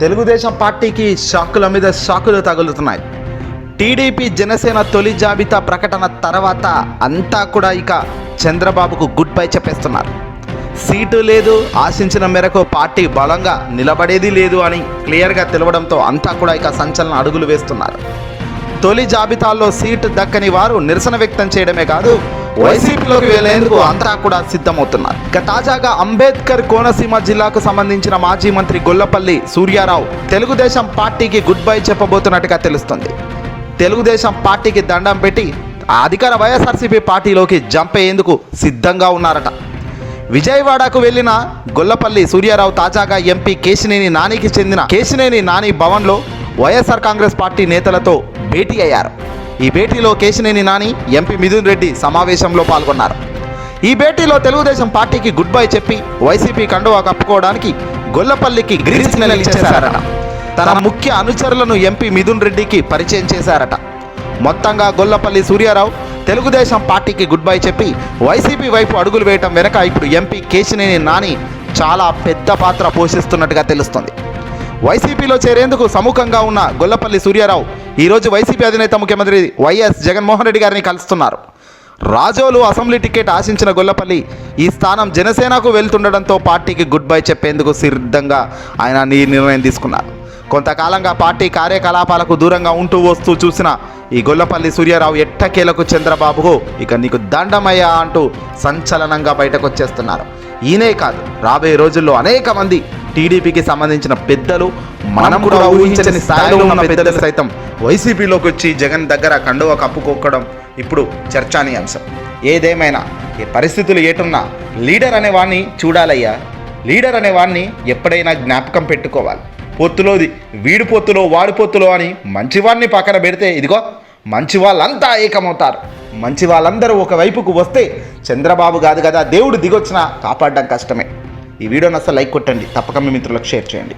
తెలుగుదేశం పార్టీకి షాకుల మీద షాకులు తగులుతున్నాయి. టీడీపీ జనసేన తొలి జాబితా ప్రకటన తర్వాత అంతా కూడా ఇక చంద్రబాబుకు గుడ్ బై చెప్పేస్తున్నారు. సీటు లేదు ఆశించిన మేరకు పార్టీ బలంగా నిలబడేది లేదు అని క్లియర్గా తెలవడంతో అంతా కూడా ఇక సంచలన అడుగులు వేస్తున్నారు. తొలి జాబితాల్లో సీటు దక్కని వారు నిరసన వ్యక్తం చేయడమే కాదు వైసీపీలోకి వెళ్ళేందుకు అంతా కూడా సిద్ధమవుతున్నారు. ఇక తాజాగా అంబేద్కర్ కోనసీమ జిల్లాకు సంబంధించిన మాజీ మంత్రి గొల్లపల్లి సూర్యారావు తెలుగుదేశం పార్టీకి గుడ్ బై చెప్పబోతున్నట్టుగా తెలుస్తుంది. తెలుగుదేశం పార్టీకి దండం పెట్టి అధికార వైఎస్ఆర్సీపీ పార్టీలోకి జంప్ అయ్యేందుకు సిద్ధంగా ఉన్నారట. విజయవాడకు వెళ్ళిన గొల్లపల్లి సూర్యారావు తాజాగా ఎంపీ కేశినేని నానికి చెందిన కేశినేని నాని భవన్లో వైఎస్ఆర్ కాంగ్రెస్ పార్టీ నేతలతో భేటీ అయ్యారు. ఈ భేటీలో కేశినేని నాని ఎంపీ మిథున్ రెడ్డి సమావేశంలో పాల్గొన్నారు. ఈ భేటీలో తెలుగుదేశం పార్టీకి గుడ్ బై చెప్పి వైసీపీ కండువా కప్పుకోవడానికి గొల్లపల్లికి గ్రీన్ సిగ్నల్ ఇచ్చేశారట. తన ముఖ్య అనుచరులను ఎంపీ మిథున్ రెడ్డికి పరిచయం చేశారట. మొత్తంగా గొల్లపల్లి సూర్యారావు తెలుగుదేశం పార్టీకి గుడ్ బై చెప్పి వైసీపీ వైపు అడుగులు వేయటం వెనక ఇప్పుడు ఎంపీ కేశినేని నాని చాలా పెద్ద పాత్ర పోషిస్తున్నట్టుగా తెలుస్తుంది. వైసీపీలో చేరేందుకు సముఖంగా ఉన్న గొల్లపల్లి సూర్యారావు ఈరోజు వైసీపీ అధినేత ముఖ్యమంత్రి వైఎస్ జగన్మోహన్ రెడ్డి గారిని కలుస్తున్నారు. రాజోలు అసెంబ్లీ టికెట్ ఆశించిన గొల్లపల్లి ఈ స్థానం జనసేనకు వెళ్తుండడంతో పార్టీకి గుడ్ బై చెప్పేందుకు సిద్ధంగా ఆయన ఈ నిర్ణయం తీసుకున్నారు. కొంతకాలంగా పార్టీ కార్యకలాపాలకు దూరంగా ఉంటూ వస్తూ చూసిన ఈ గొల్లపల్లి సూర్యారావు ఎట్టకేలకు చంద్రబాబుకు ఇక నీకు దండమయ్యా అంటూ సంచలనంగా బయటకు వచ్చేస్తున్నారు ఈయనే కాదు రాబోయే రోజుల్లో అనేక మంది టీడీపీకి సంబంధించిన పెద్దలు మనం కూడా ఊహించని స్థాయిలో ఉన్న పెద్దలు. సైతం వైసీపీలోకి వచ్చి జగన్ దగ్గర కండువ కప్పుకోకడం ఇప్పుడు చర్చానీయాంశం ఏదేమైనా ఈ పరిస్థితులు ఏటున్నా లీడర్ అనేవాడిని చూడాలయ్యా. లీడర్ అనేవాడిని ఎప్పుడైనా జ్ఞాపకం పెట్టుకోవాలి. పొత్తులోది వీడి పొత్తులో వాడి పొత్తులో అని మంచివాడిని పక్కన పెడితే ఇదిగో మంచి వాళ్ళంతా ఏకమవుతారు. మంచి వాళ్ళందరూ ఒకవైపుకు వస్తే చంద్రబాబు కాదు కదా దేవుడు దిగొచ్చినా కాపాడడం కష్టమే. ఈ వీడియోని అసలు లైక్ కొట్టండి తప్పక మీ మిత్రులకు షేర్ చేయండి.